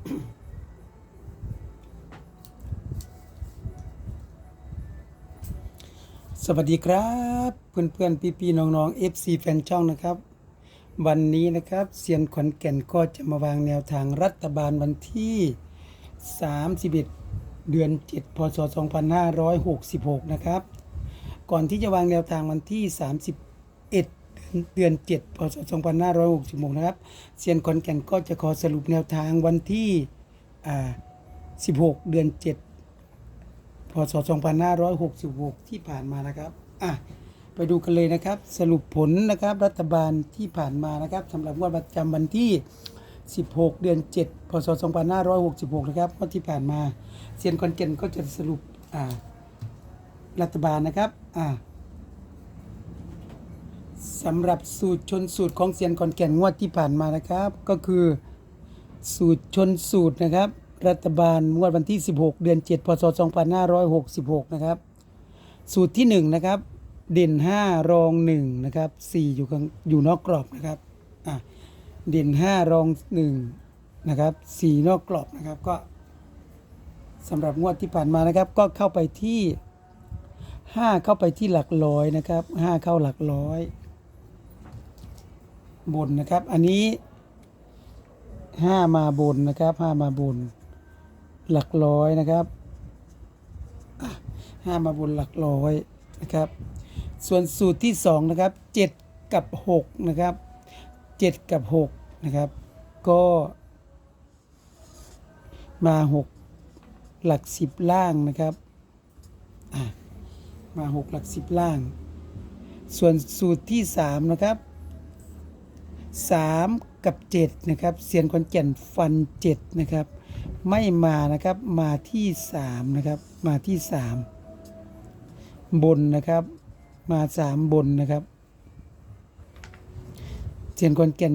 สวัสดีครับ เพื่อนเพื่อนพี่พี่ๆน้องๆ FC แฟนช่องนะครับ วันนี้นะครับเซียนขอนแก่นก็จะมาวางแนวทางรัฐบาลวันที่ 31 เดือน 7 พศ 2566 นะครับ ก่อนที่จะวางแนวทางวันที่31 เดือน7พศ2566 นะครับเซียนขอนแก่นก็จะขอสรุปแนวทางวันที่16 เดือน 7 พศ 2566 ที่ผ่านมานะครับอะไปดูกันเลยนะครับ สรุปผลนะครับรัฐบาลที่ผ่านมานะครับสำหรับงวดประจำวันที่ 16 เดือน 7 พศ 2566 นะครับงวดที่ผ่านมาเซียนคอนเกนก็จะสรุปอ่ารัฐบาลนะครับอ่า สำหรับสูตรชนสูตรของเซียนคอนแก่นงวดที่ผ่านมานะครับ ก็คือสูตรชนสูตรนะครับ รัฐบาลงวดวันที่ 16 เดือน 7 พศ 2566 นะครับ สูตรที่ 1 นะครับ เด่น 5 รอง 1 นะครับ 4 อยู่ข้างอยู่นอกกรอบนะครับอะเด่น 5 รอง 1 นะครับ 4 นอกกรอบนะครับก็สำหรับงวดที่ผ่านมานะครับ ก็เข้าไปที่ 5 เข้าไปที่หลักร้อยนะครับ 5 เข้าหลักร้อย บนนะครับ อันนี้ห้ามาบนนะครับห้ามาบน หลักร้อยนะครับห้ามาบนหลักร้อยนะครับ ส่วนสูตรที่สองนะครับเจ็ดกับหกนะครับเจ็ดกับหกนะครับ ก็มาหกหลักสิบล่างนะครับมาหกหลักสิบล่าง ส่วนสูตรที่สามนะครับ สามกับเจ็ดนะครับเซียนคอนแก่นฟันเจ็ดนะครับ ไม่มานะครับมาที่สามนะครับ มาที่สามบนนะครับ มาสามบนนะครับเซียนคอนแก่น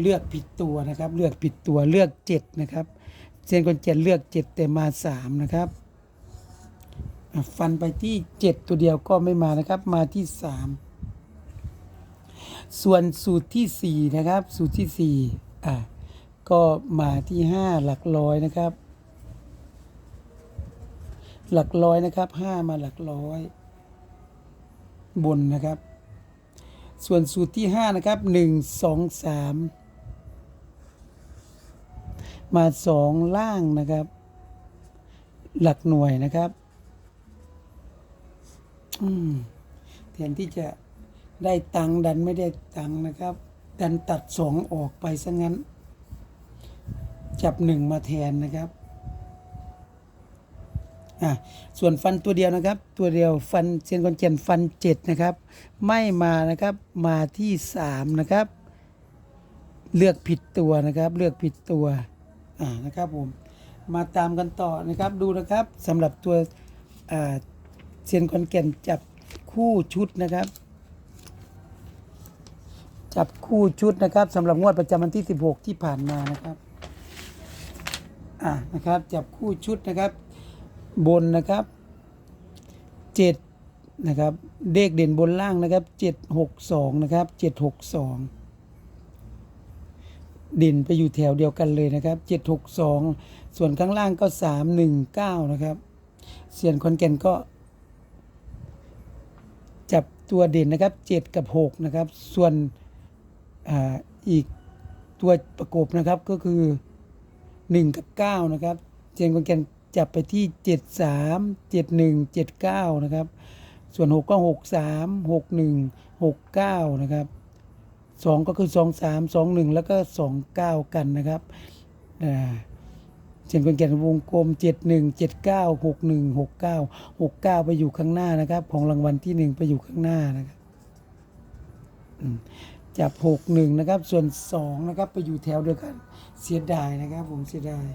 เลือกผิดตัวนะครับ เลือกผิดตัวเลือกเจ็ดนะครับเซียนคอนแก่นเลือกเจ็ดแต่มาสามนะครับ ฟันไปที่เจ็ดตัวเดียวก็ไม่มานะครับมาที่สาม ส่วนสูตรที่สี่นะครับ สูตรที่สี่อะ ก็มาที่ห้าหลักร้อยนะครับ หลักร้อยนะครับห้ามาหลักร้อย บนนะครับ ส่วนสูตรที่ห้านะครับหนึ่งสองสามมาสองล่างนะครับ หลักหน่วยนะครับ อืมแทนที่จะ ได้ตังดันไม่ได้ตังนะครับ ดันตัดสองออกไปซะงั้น จับหนึ่งมาแทนนะครับอะส่วนฟันตัวเดียวนะครับ ตัวเดียวฟันเซียนคอนเจนฟันเจ็ดนะครับ ไม่มานะครับมาที่สามนะครับ เลือกผิดตัวนะครับ เลือกผิดตัวอ่านะครับผมมาตามกันต่อนะครับดูนะครับสำหรับตัวอ่าเซียนคอนแก่นจับคู่ชุดนะครับ จับคู่ชุดนะครับสำหรับงวดประจำวันที่ 16 ที่ผ่านมานะครับอ่านะครับจับคู่ชุดนะครับ บนนะครับ7นะครับเลขเด่นบนล่างนะครับ762นะครับ762 เด่นไปอยู่แถวเดียวกันเลยนะครับ 762 ส่วนข้างล่างก็ 319 นะครับเสียนคอนแก่นก็จับตัวเด่นนะครับ 7 กับ 6 นะครับ ส่วน อีกตัวประกบนะครับก็คือ 1 กับ 9 นะครับ เจนคอนแกนจับไปที่ 7 3 7 1 7 9 นะครับ ส่วน 6 ก็ 6 3 6 1 6 9 นะครับ 2 ก็คือ 2 3 2 1 แล้วก็ 2 9 กันนะครับเช่นคนแกนวงกลม 7 1 7 9 6 1 6 9 6 9 ไปอยู่ข้างหน้านะครับ ของรางวัลที่ 1 ไปอยู่ข้างหน้านะครับ จับ6 1นะครับ ส่วน2นะครับไปอยู่แถวเดียวกัน เสียดายนะครับ ผมเสียดาย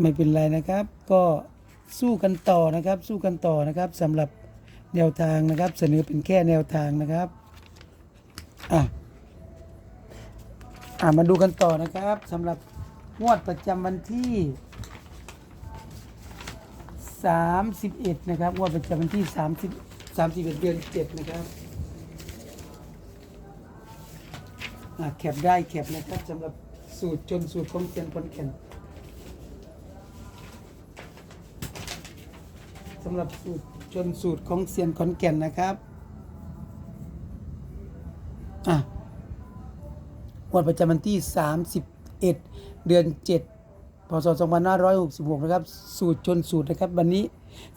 ไม่เป็นไรนะครับ ก็สู้กันต่อนะครับ สู้กันต่อนะครับสำหรับแนวทางนะครับ เสนอเป็นแค่แนวทางนะครับอะอะมาดูกันต่อนะครับสำหรับงวดประจำวันที่ 31 นะครับงวดประจำวันที่ 30 31 เดือน 7 นะครับ อะแคปได้แคปนะครับสำหรับสูตรจนสูตรของเซียนขอนแก่นสำหรับสูตรจนสูตรของเซียนขอนแก่นนะครับอะวันประจำวันที่ 31 เดือน 7 พศ 2566 นะครับ สูตรชนสูตรนะครับ วันนี้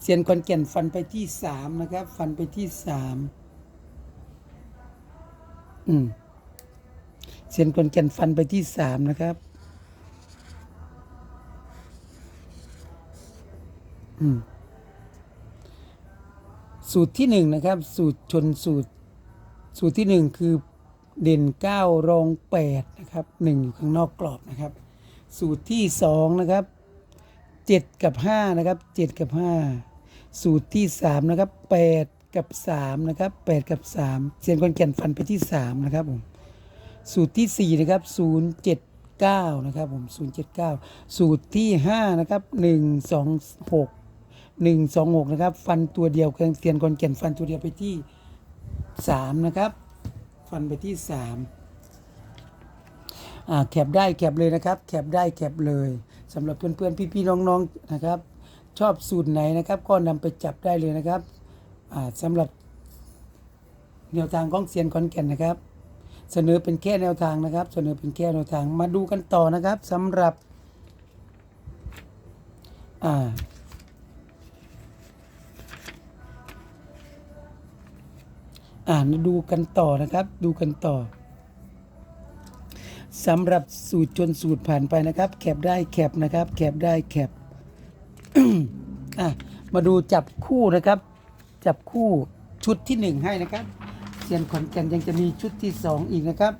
เซียนขอนแก่นฟันไปที่ 3 นะครับ ฟันไปที่ 3 อืม เซียนขอนแก่นฟันไปที่3นะครับสูตรที่หนึ่งนะครับ สูตรชนสูตร สูตรที่หนึ่งคือเด่นเก้ารองแปดนะครับหนึ่งอยู่ข้างนอกกรอบนะครับ สูตรที่สองนะครับเจ็ดกับห้านะครับเจ็ดกับห้าสูตรที่สามนะครับแปดกับสามนะครับแปดกับสามเซียนคนแก่นฟันไปที่สามนะครับผม สูตรที่สี่นะครับศูนย์เจ็ดเก้านะครับผมศูนย์เจ็ดเก้าสูตรที่ห้านะครับหนึ่งสองหกหนึ่งสองหกนะครับ ฟันตัวเดียวเครื่องเซียนคอนแก่นฟันตัวเดียวไปที่สามนะครับ ฟันไปที่สามอ่าแคปได้แคปเลยนะครับแคปได้แคปเลยสำหรับเพื่อนๆ พี่ๆ น้องๆ นะครับ ชอบสูตรไหนนะครับ ก็นำไปจับได้เลยนะครับอ่าสำหรับแนวทางของเซียนคอนแก่นนะครับ เสนอเป็นแค่แนวทางนะครับ เสนอเป็นแค่แนวทางมาดูกันต่อนะครับสำหรับอ่าอ่านดูกันต่อนะครับ ดูกันต่อสำหรับสูตรจนสูตรผ่านไปนะครับ แคปได้แคปนะครับ แคปได้แคปอะมาดูจับคู่นะครับ จับคู่ชุดที่หนึ่งให้นะครับ เซียนขอนแก่นยังจะมีชุดที่สองอีกนะครับ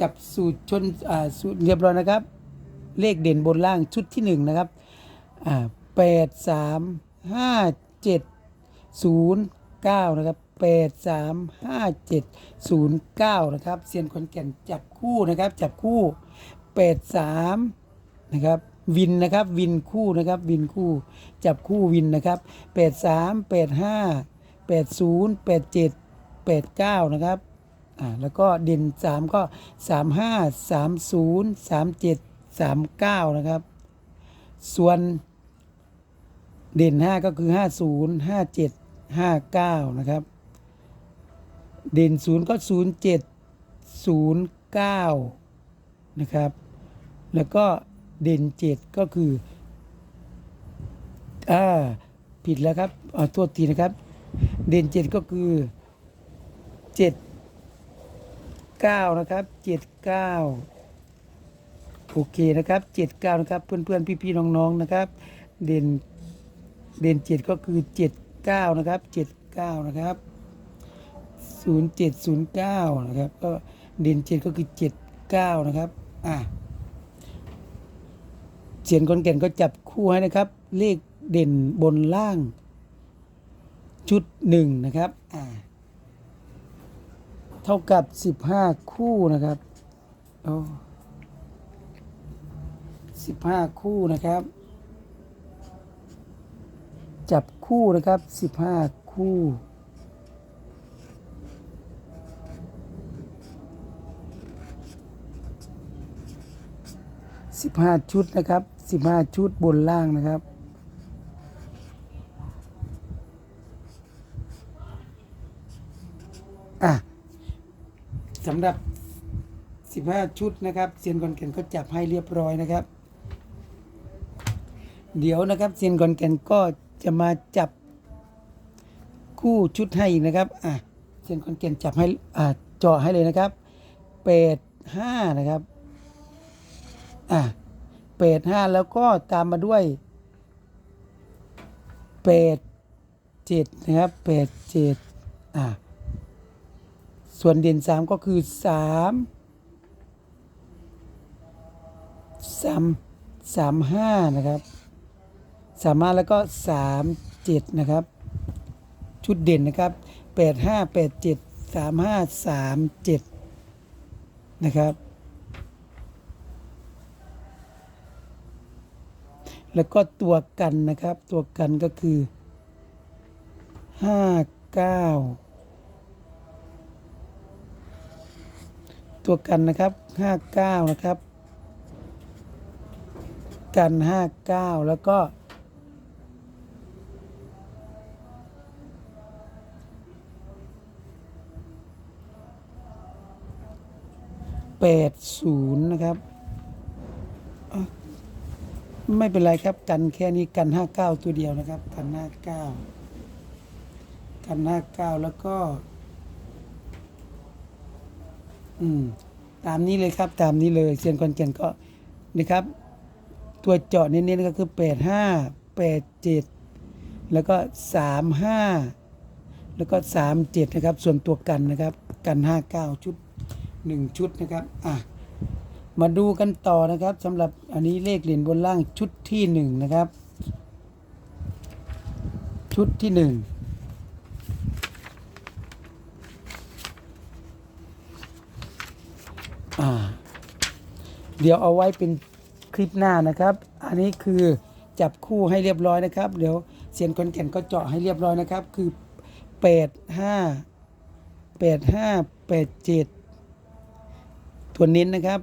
จับสูตรชนอ่าสูตรเรียบร้อยนะครับ เลขเด่นบนล่างชุดที่หนึ่งนะครับแปดสามห้าเจ็ดศูนย์เก้านะครับแปดสามห้าเจ็ดศูนย์เก้านะครับเซียนขอนแก่นจับคู่นะครับ จับคู่แปดสามนะครับวินนะครับวินคู่นะครับวินคู่ จับคู่วินนะครับแปดสามแปดห้า แปดศูนย์แปดเจ็ดแปดเก้านะครับอ่าแล้วก็เด่นสามก็สามห้าสามศูนย์สามเจ็ดสามเก้านะครับ ส่วนเด่นห้าก็คือห้าศูนย์ห้าเจ็ดห้าเก้านะครับ เด่นศูนย์ก็ศูนย์เจ็ดศูนย์เก้านะครับ แล้วก็เด่นเจ็ดก็คือ อ่า ผิดแล้วครับ อ่าโทษทีนะครับ เด่นเจ็ดก็คือเจ็ดเก้านะครับเจ็ดเก้าโอเคนะครับเจ็ดเก้านะครับ เพื่อนเพื่อนพี่พี่ๆ น้องๆ นะครับ เด่นเด่นเจ็ดก็คือเจ็ดเก้านะครับเจ็ดเก้านะครับศูนย์เจ็ดศูนย์เก้านะครับ ก็เด่นเจ็ดก็คือเจ็ดเก้านะครับ อะเสียนคนแก่นก็จับคู่ให้นะครับ เลขเด่นบนล่าง ชุดหนึ่งนะครับอ่าเท่ากับ15คู่นะครับโอ้15คู่นะครับ จับคู่นะครับ15คู่15ชุดนะครับ15ชุดบนล่างนะครับ อะ สำหรับ 15 ชุดนะครับเซียนกอนแก่นก็จับให้เรียบร้อยนะครับ เดี๋ยวนะครับเซียนกอนแก่นก็จะมาจับคู่ชุดให้อีกนะครับอะเซียนกอนแก่นจับให้อ่าเจาะให้เลยนะครับเปดห้านะครับอะเปดห้าแล้วก็ตามมาด้วยเปดเจ็ดนะครับเปดเจ็ดอะ ส่วนเด่นสามก็คือสามสามสามห้านะครับสามห้าแล้วก็สามเจ็ดนะครับ ชุดเด่นนะครับแปดห้าแปดเจ็ดสามห้าสามเจ็ดนะครับ แล้วก็ตัวกันนะครับ ตัวกันก็คือห้าเก้า ตัวกันนะครับห้าเก้านะครับ กันห้าเก้าแล้วก็แปดศูนย์นะครับ ไม่เป็นไรครับกันแค่นี้กันห้าเก้าตัวเดียวนะครับ กันห้าเก้ากันห้าเก้าแล้วก็ อืมตามนี้เลยครับตามนี้เลยเซียนคอนเก่นก็นะครับ ตัวเจาะเน้นๆก็คือ 8 5 8 7 แล้วก็ 3 5 แล้วก็ 3 7 นะครับ ส่วนตัวกันนะครับ กัน 5 9 ชุด 1 ชุดนะครับอะมาดูกันต่อนะครับสำหรับอันนี้เลขเหรียญบนล่างชุดที่ 1 นะครับ ชุดที่ 1 เดี๋ยวเอาไว้เป็นคลิปหน้านะครับ อันนี้คือจับคู่ให้เรียบร้อยนะครับ เดี๋ยวเสียนคอนแก่นก็เจาะให้เรียบร้อยนะครับ คือแปดห้าแปดห้าแปดเจ็ดตัวเน้นนะครับ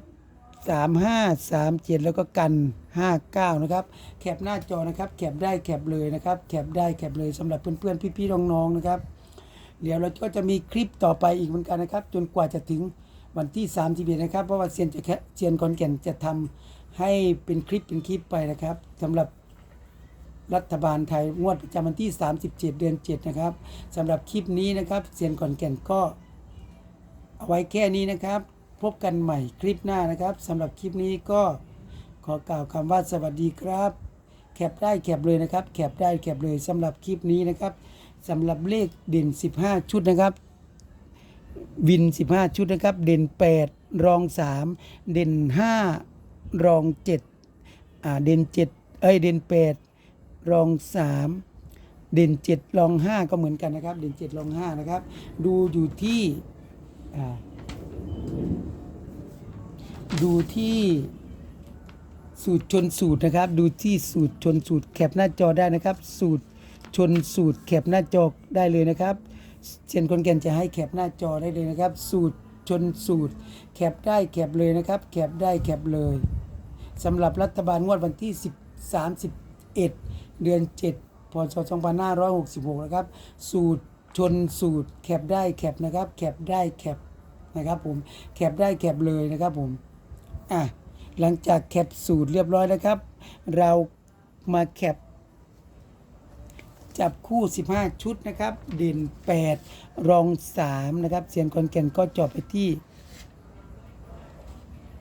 สามห้าสามเจ็ดแล้วก็กันห้าเก้านะครับ แคปหน้าจอนะครับ แคปได้แคปเลยนะครับ แคปได้แคปเลยสำหรับเพื่อนๆ พี่ๆ น้องๆ นะครับ เดี๋ยวเราก็จะมีคลิปต่อไปอีกเหมือนกันนะครับ จนกว่าจะถึง วันที่31นะครับ เพราะว่าเซียนจะแค่เซียนคอนแก่นจะทำให้เป็นคลิปเป็นคลิปไปนะครับสำหรับรัฐบาลไทยงวดประจำวันที่ 37 เดือน 7 นะครับสำหรับคลิปนี้นะครับเซียนคอนแก่นก็ เอาไว้แค่นี้นะครับ พบกันใหม่คลิปหน้านะครับสำหรับคลิปนี้ก็ขอกล่าวคำว่าสวัสดีครับ แคปได้แคปเลยนะครับ แคปได้แคปเลยสำหรับคลิปนี้นะครับสำหรับเลขเด่น 15 ชุดนะครับ วิน 15 ชุดนะครับ เด่น 8 รอง 3 เด่น 5 รอง7อ่าเด่น7เอ้ยเด่น 8 รอง 3 เด่น 7 รอง 5 ก็เหมือนกันนะครับ เด่น 7 รอง 5 นะครับ ดูอยู่ที่อ่าดูที่สูตรชนสูตรนะครับ ดูที่สูตรชนสูตรแคปหน้าจอได้นะครับ สูตรชนสูตรแคปหน้าจอได้เลยนะครับ เชียนคนแก่นจะให้แคปหน้าจอได้เลยนะครับ สูตรชนสูตร แคปได้แคปเลยนะครับ แคปได้แคปเลยสำหรับรัฐบาลงวดวันที่ 10 31 เดือน 7พศ2566 นะครับ สูตรชนสูตร แคปได้แคปนะครับ แคปได้แคปนะครับผม แคปได้แคปเลยนะครับผม อะ หลังจากแคปสูตรเรียบร้อยแล้วครับ เรามาแคป จับคู่ 15 ชุดนะครับ เด่น 8 รอง 3 นะครับเซียนคอนแก่นก็จบไปที่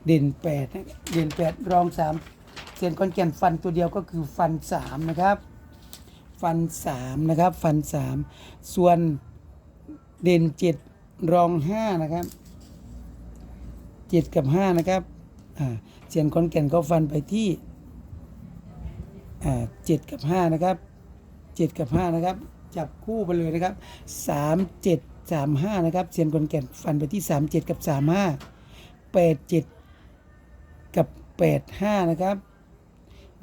เด่น8นะเด่น 8 รอง 3เซียนคอนแก่นฟันตัวเดียวก็คือฟัน 3 นะครับ ฟัน 3 นะครับ ฟัน 3 ส่วนเด่น 7 รอง 5 นะครับ 7 กับ 5 นะครับเซียนคอนแก่นก็ฟันไปที่อ่า7กับ 5 นะครับ 7 กับ 5 นะครับ จับคู่ไปเลยนะครับ 3 7 3 5 นะครับเซียนคนแก่นฟันไปที่ 3 7 กับ 3 5 8 7 กับ 8 5 นะครับ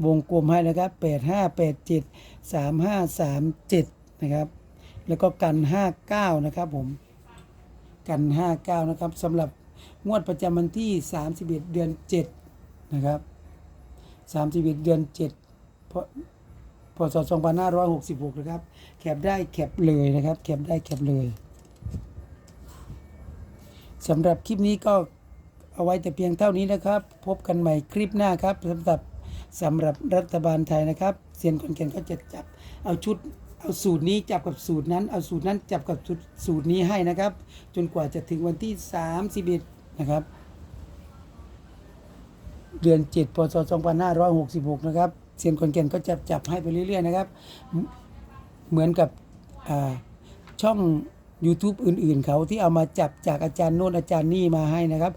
วงกลมให้นะครับ 8 5 8 7 3 5 3 7 นะครับ แล้วก็กัน 59 นะครับผม กัน 59 นะครับสำหรับงวดประจำวันที่ 31 เดือน 7 นะครับ 31 เดือน 7 เพราะ พศ 2566 นะครับ แคปได้แคปเลยนะครับ แคปได้แคปเลยสำหรับคลิปนี้ก็เอาไว้แต่เพียงเท่านี้นะครับ พบกันใหม่คลิปหน้าครับสำหรับสำหรับรัฐบาลไทยนะครับเซียนคนแก่นก็จะจับเอาชุดเอาสูตรนี้จับกับสูตรนั้น เอาสูตรนั้นจับกับสูตรสูตรนี้ให้นะครับ จนกว่าจะถึงวันที่ 31 นะครับ เดือน 7 พศ 2566 นะครับ เซียนคอนแก่นก็จะจับให้ไปเรื่อยๆนะครับ เหมือนกับช่อง YouTube อื่นๆ เขาที่เอามาจับจากอาจารย์โน้นอาจารย์นี่มาให้นะครับ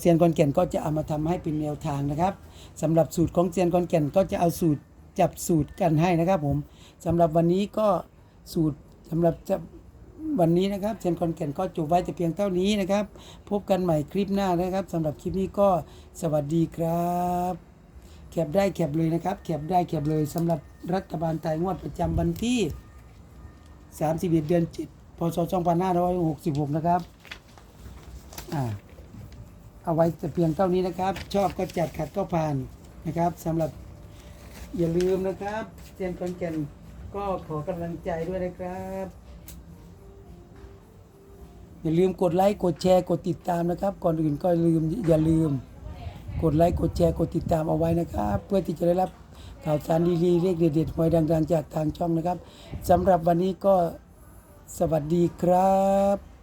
เซียนคอนแก่นก็จะเอามาทำให้เป็นแนวทางนะครับสำหรับสูตรของเซียนคอนแก่นก็จะเอาสูตรจับสูตรกันให้นะครับผมสำหรับวันนี้ก็สูตรสำหรับจะวันนี้นะครับเซียนคอนแก่นก็จบไว้แต่เพียงเท่านี้นะครับ พบกันใหม่คลิปหน้านะครับสำหรับคลิปนี้ก็สวัสดีครับ แคปได้แคปเลยนะครับแคปได้แคปเลยสำหรับรัฐบาลไทยงวดประจำวันที่ 31 เดือน7พศ2566 นะครับอ่าเอาไว้แต่เพียงเท่านี้นะครับ ชอบก็จัดขัดก็ผ่านนะครับสำหรับอย่าลืมนะครับเซียนคอนแก่นก็ขอกำลังใจด้วยนะครับ อย่าลืมกดไลค์กดแชร์กดติดตามนะครับ ก่อนอื่นก็ลืมอย่าลืม กดไลค์กดแชร์กดติดตามเอาไว้นะครับ เพื่อที่จะได้รับข่าวสารดีๆเรียกเด็ดๆหวยดังๆ จากทางช่องนะครับสำหรับวันนี้ก็สวัสดีครับ